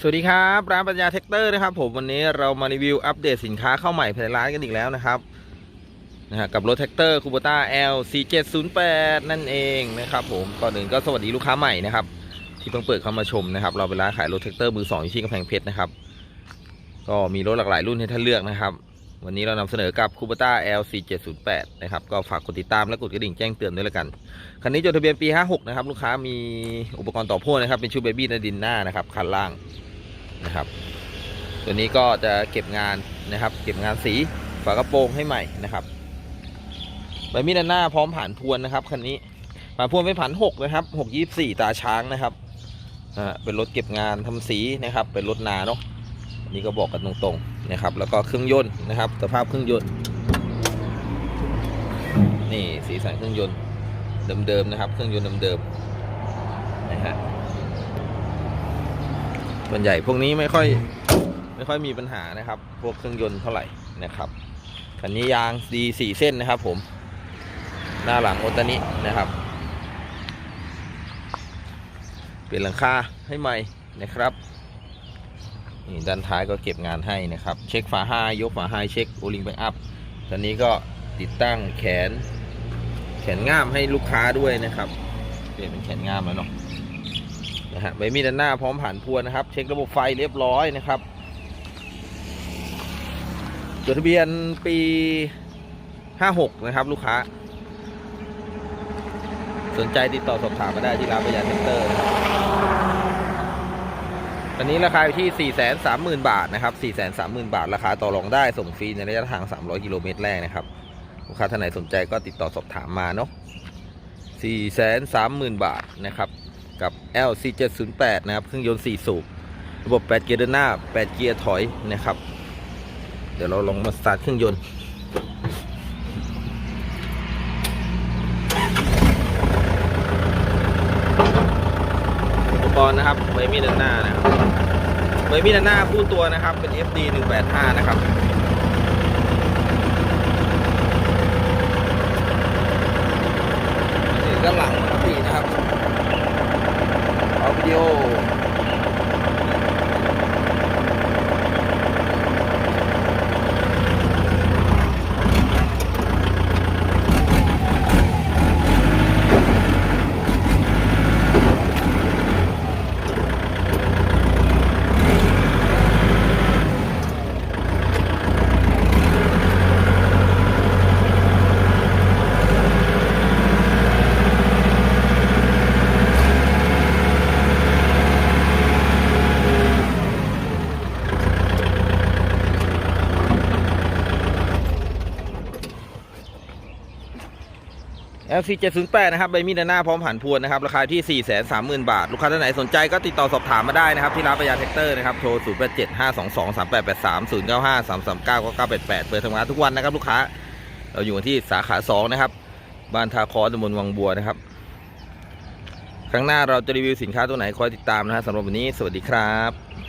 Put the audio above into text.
สวัสดีครับร้านปัญญาเทคเตอร์นะครับผมวันนี้เรามารีวิวอัปเดตสินค้าเข้าใหม่ภายในร้านกันอีกแล้วนะครับนะฮะกับรถแท็กเตอร์คูโบต้า L 4 7 0 8นั่นเองนะครับผมก่อนอื่นก็สวัสดีลูกค้าใหม่นะครับที่เพิ่งเปิดเข้ามาชมนะครับเราเป็นร้านขายรถแท็กเตอร์มือสองอยู่ที่กำแพงเพชรนะครับก็มีรถหลากหลายรุ่นให้ท่านเลือกนะครับ วันนี้เรานำเสนอกับคูโบต้า L 4 7 0 8นะครับก็ฝากกดติดตามและกดกระดิ่งแจ้งเตือนด้วยละกันคันนี้จดทะเบียนปี 56 นะครับลูกค้ามีอุปกรณ์ต่อพ่วงนะครับเป็นชุดเบบี้นดินหน้านะครับคันล่าง นะครับ ตัวนี้ก็จะเก็บงานนะครับ เก็บงานสีฝากระโปรงให้ใหม่นะครับใบมีดหน้าพร้อมผ่านพวนนะครับคันนี้ผ่านพวนเป็นผ่าน6นะครับ6 24ตาช้างนะครับอ่าเป็นรถเก็บงานทำสีนะครับ เป็นรถนาเนาะอันนี้ก็บอกกันตรงๆนะครับ แล้วก็เครื่องยนต์นะครับสภาพเครื่องยนต์ นี่สีสันเครื่องยนต์เดิมๆนะครับ เครื่องยนต์เดิมๆนะฮะ ส่วนใหญ่พวกนี้ไม่ค่อยไม่ค่อยมีปัญหานะครับ พวกเครื่องยนต์เท่าไหร่นะครับคันนี้ยางดีสี่เส้นนะครับผม หน้าหลังโอตานินะครับ เปลี่ยนหลังคาให้ใหม่นะครับนี่ด้านท้ายก็เก็บงานให้นะครับ เช็คฝาห้ายกฝาห้าเช็คโอลิงแบ็กอัพตอนนี้ก็ติดตั้งแขน แขนง่ามให้ลูกค้าด้วยนะครับ เปลี่ยนเป็นแขนง่ามแล้วเนาะ นะฮะใบมีดด้านหน้าพร้อมผ่านพวนนะครับ เช็คระบบไฟเรียบร้อยนะครับจดทะเบียนปี 56 นะครับ ลูกค้า สนใจติดต่อสอบถามมาได้ที่ร้านประหยัดเซ็นเตอร์นะครับอันนี้ราคาอยู่ที่ 430,000 บาทนะครับ 430,000 บาท ราคาต่อรองได้ส่งฟรีในระยะทาง 300 กิโลเมตรแรกนะครับ ลูกค้าท่านไหนสนใจก็ติดต่อสอบถามมาเนาะ430,000 บาทนะครับ กับ L C708 นะครับ เครื่องยนต์ 4 สูบ ระบบ 8 เกียร์เดินหน้า 8 เกียร์ถอยนะครับ เดี๋ยวเราลองมาสตาร์ทเครื่องยนต์อุปกรณ์นะครับใบมีดด้านหน้านะครับใบมีดด้านหน้าคู่ตัวนะครับเป็น FD 185 นะครับ นี่ด้านหลังนะครับพี่นะครับเอาวิดีโอ เอลซีเจ็ดศูนะครับใบมีดด้านหน้าพร้อมผ่านพวนนะครับราคาที่สี่แสนสามหมื่นบาท ลูกค้าท่านไหนสนใจก็ติดต่อสอบถามมาได้นะครับ ที่ร้านประยัดแท็กเตอร์นะครับ โทรศูนย์แปดเจ็ดห้าสองสองสามแปดแปดสามศูนย์เปิดทำงานทุกวันนะครับ ลูกค้าเราอยู่ที่สาขาสองนะครับ บ้านทาคอตำบลวังบัวนะครับ ครั้งหน้าเราจะรีวิวสินค้าตัวไหนคอยติดตามนะฮะสำหรับวันนี้สวัสดีครับ